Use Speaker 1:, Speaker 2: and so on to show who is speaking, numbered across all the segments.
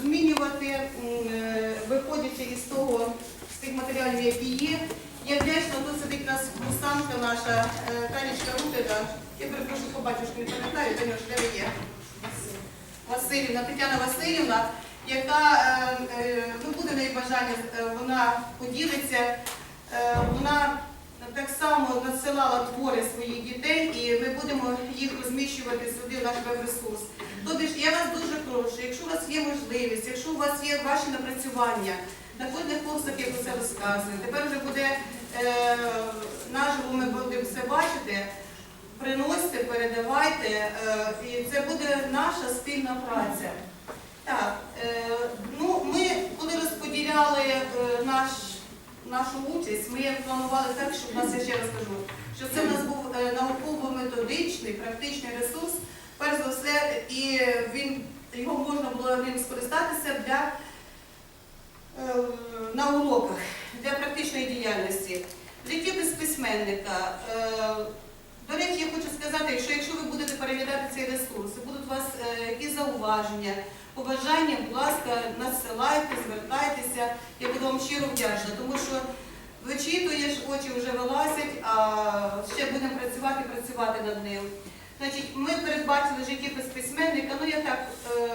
Speaker 1: змінювати, е, виходячи із того, з тих матеріалів, які є. Я вдячна, тут сидить нас курсантка наша е, Танечка Рутина. Я перепрошую по батюшки, не пам'ятаю, де ви є? Васильівна, Тетяна Васильівна, яка е, е, ну, буде неї бажання, вона поділиться. Вона так само надсилала твори своїх дітей, і ми будемо їх розміщувати сюди в наш веб-ресурс. Тобто я вас дуже прошу, якщо у вас є можливість, якщо у вас є ваші напрацювання, на кожних курсах я про це розказую. Тепер вже буде е, наживо, ми будемо все бачити. Приносьте, передавайте, е, і це буде наша спільна праця. Так, е, ну ми коли розподіляли е, наш, нашу участь, ми планували так, щоб у нас, я ще раз кажу, що це в нас був е, науково-методичний, практичний ресурс, перш за все, і він, його можна було ним скористатися для, е, на уроках, для практичної діяльності. Життєпис письменника. е, до речі, я хочу сказати, що якщо ви будете переглядати цей ресурс, і будуть у вас якісь зауваження, побажання, будь ласка, надсилайте, звертайтеся. Я буду вам щиро вдячна, тому що вичитуєш, очі вже вилазять, а ще будемо працювати, працювати над ним. Значить, ми передбачили життєпис письменника, ну я так е,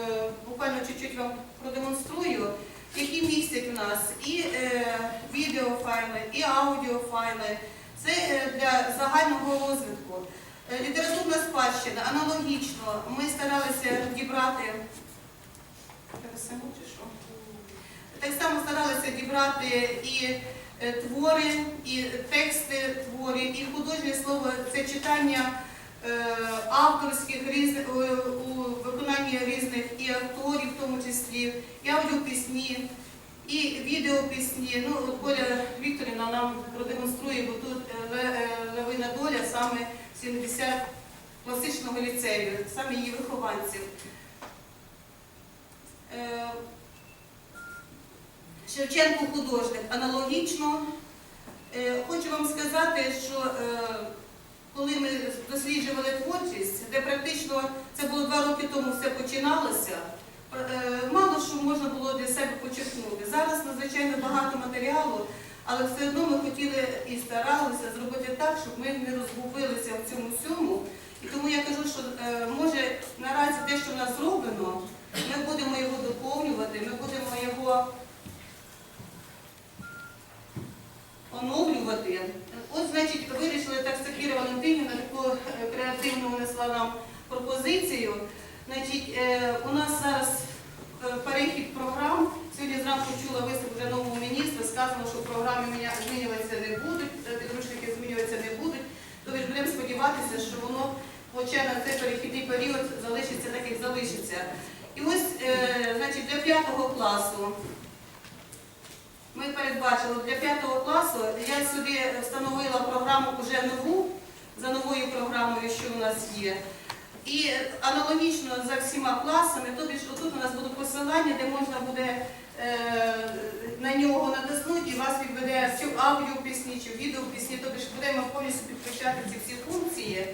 Speaker 1: буквально чуть-чуть вам продемонструю, які містять у нас і е, відеофайли, і аудіофайли. Це е, для загального розвитку. Е, Літературна спадщина аналогічно. Ми старалися дібрати. Саму чи що? Так само старалися дібрати і е, твори, і тексти творів, і художнє слово це читання е, авторських різних у виконанні різних і авторів, в тому числі, і аудіопісні. І відеопісні, ну от Коля Вікторівна нам продемонструє, бо тут е, левина доля саме 70 класичного ліцею, саме її вихованців. Шевченко художник аналогічно. Е, Хочу вам сказати, що е, коли ми досліджували творчість, де практично це було два роки тому все починалося. Е, Мало що можна було для себе почерпнути. Зараз надзвичайно багато матеріалу, але все одно ми хотіли і старалися зробити так, щоб ми не розгубилися в цьому всьому. І тому я кажу, що може наразі те, що в нас зроблено, ми будемо його доповнювати, ми будемо його оновлювати. От, значить, вирішили так Сакіра Валентинівна таку е, креативну внесла нам пропозицію. Значить, е, у нас зараз е, перехід програм. Сьогодні зранку чула виступ вже нового міністра, сказано, що програми змінюватися не будуть, підручники змінюватися не будуть. Тобто будемо сподіватися, що воно хоча на цей перехідний період залишиться так, як залишиться. І ось, значить, для п'ятого класу ми передбачили для п'ятого класу, я собі встановила програму вже нову, за новою програмою, що у нас є. І аналогічно за всіма класами, тобі ж отут у нас будуть посилання, де можна буде е, на нього натиснути і вас відведе чи в аудіопісні, чи відеопісні, тобі ж будемо повністю підключати ці всі функції.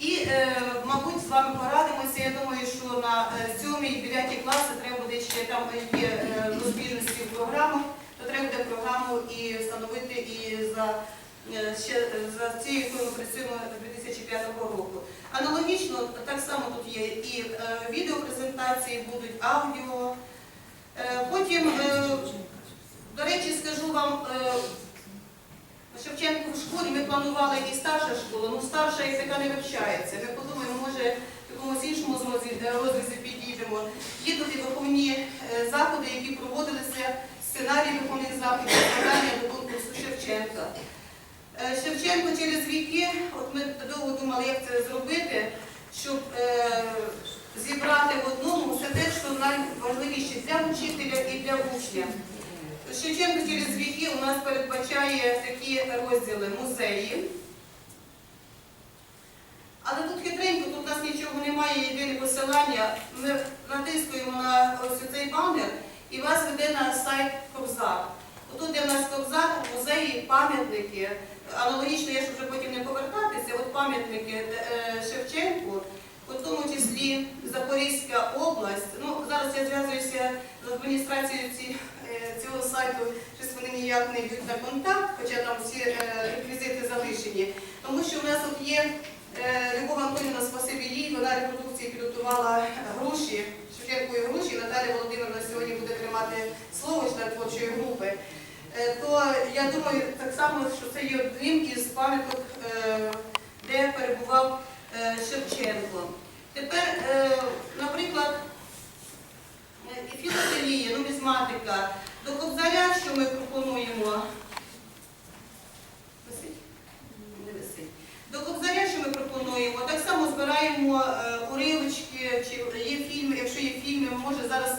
Speaker 1: І, е, мабуть, з вами порадимося. Я думаю, що на е, сьомій і дев'ятій класи треба буде ще там є е, розбіжності в програмах, то треба програму і встановити і за, е, ще, е, за цією, якою ми працюємо з 2005 року. Аналогічно, так само тут є і е, відеопрезентації, будуть аудіо. Потім, до речі, скажу вам, Шевченко в школі ми планували і старша школа, ну старша і така не вивчається. Ми подумаємо, може в якомусь іншому розрізі підійдемо. Є тут і виховні заходи, які проводилися, сценарії виховних заходів, складання до конкурсу Шевченка. Е, Шевченко через віки, от ми довго думали, як це зробити, щоб е, зібрати в одному все те, що найважливіше для вчителя і для учня. Шевченко через віки у нас передбачає такі розділи музеї. Але тут хитренько, тут у нас нічого немає, єдине посилання. Ми натискуємо на ось цей банер і вас веде на сайт Кобзар. Отут, де в нас Кобзар, музеї, пам'ятники. Аналогічно, я ж вже потім не повертатися, от пам'ятники е, Шевченку. у тому числі Запорізька область. Ну, зараз я зв'язуюся з адміністрацією ці, е, цього сайту, щось вони ніяк не йдуть на контакт, хоча там всі е, реквізити залишені. Тому що в нас от є Любов Антонівна Спасибі їй, вона репродукції підготувала гроші, Шевченкові гроші, Наталя Володимировна сьогодні буде тримати слово член творчої групи. Е, То я думаю так само, що це є одним із пам'яток, е, де перебував е, Шевченко. Тепер, е, наприклад, е, і філателія, нумізматика, до Кобзаря, що ми пропонуємо. Висить? Не висить. До Кобзаря, що ми пропонуємо, так само збираємо е, уривочки, чи є фільми, якщо є фільми, може зараз,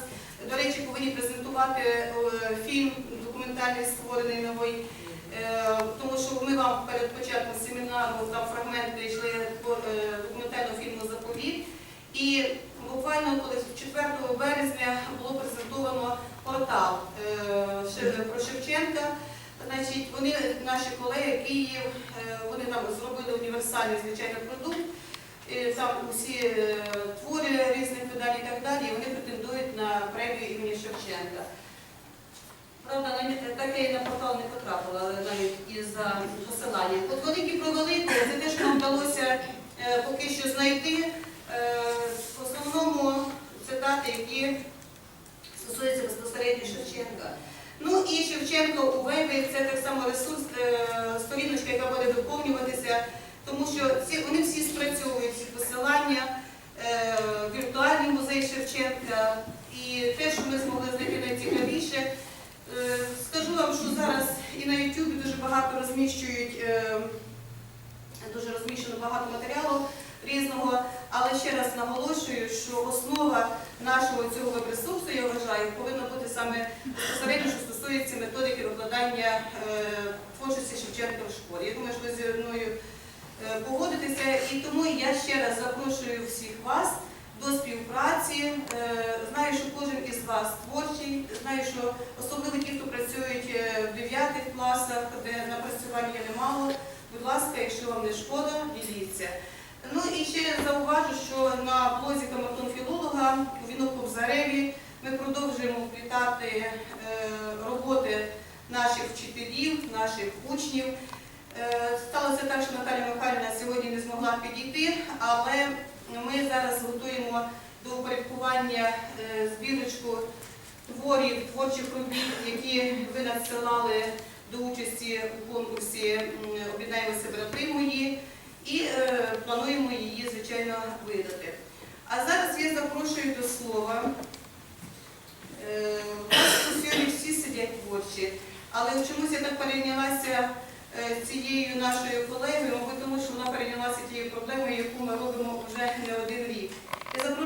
Speaker 1: до речі, повинні презентувати е, фільм документальний створений новий. Е, Тому що ми вам перед початком семінару там фрагменти йшли документального фільму Заповіт. І буквально коли 4 березня було презентовано портал про Шевченка. Значить, вони, наші колеги Київ, вони там зробили універсальний звичайно продукт. І Там усі е, твори різних видань і так далі, вони претендують на премію імені Шевченка. Правда, навіть так я і на портал не потрапила, але навіть із-за посилання. От великі про велике, це те, що нам вдалося е, поки що знайти. Е, В основному цитати, які стосуються безпосередньо Шевченка. Ну і Шевченко у вебі це так само ресурс, е, сторіночка, яка буде доповнюватися, тому що ці, вони всі спрацьовують ці посилання, е, віртуальний музей Шевченка і те, що ми змогли знайти найцікавіше. Е, Скажу вам, що зараз і на YouTube дуже багато розміщують, е, дуже розміщено багато матеріалу різного, але ще раз наголошую, що основа нашого цього веб-ресурсу, я вважаю, повинна бути саме безпосередньо, що стосується методики викладання е, творчості Шевченка в школі. Я думаю, що ви зі мною е, погодитеся, і тому я ще раз запрошую всіх вас до співпраці. Е, Знаю, що кожен із вас творчий, знаю, що особливо ті, хто працюють в 9 класах, де напрацювання немало. Будь ласка, якщо вам не шкода, діліться. Ну і ще зауважу, що на блозі Камертон філолога у вінок ми продовжуємо вплітати е, роботи наших вчителів, наших учнів. Е, Сталося так, що Наталя Михайлівна сьогодні не змогла підійти, але ми зараз готуємо до упорядкування е, збірочку творів, творчих робіт, які ви надсилали до участі у конкурсі Об'єднаємося брати мої і е, плануємо її, звичайно, видати. А зараз я запрошую до слова. Е, у нас сьогодні всі сидять творчі, але чомусь я так перейнялася е, цією нашою колегою, тому що вона перейнялася тією проблемою, яку ми робимо вже не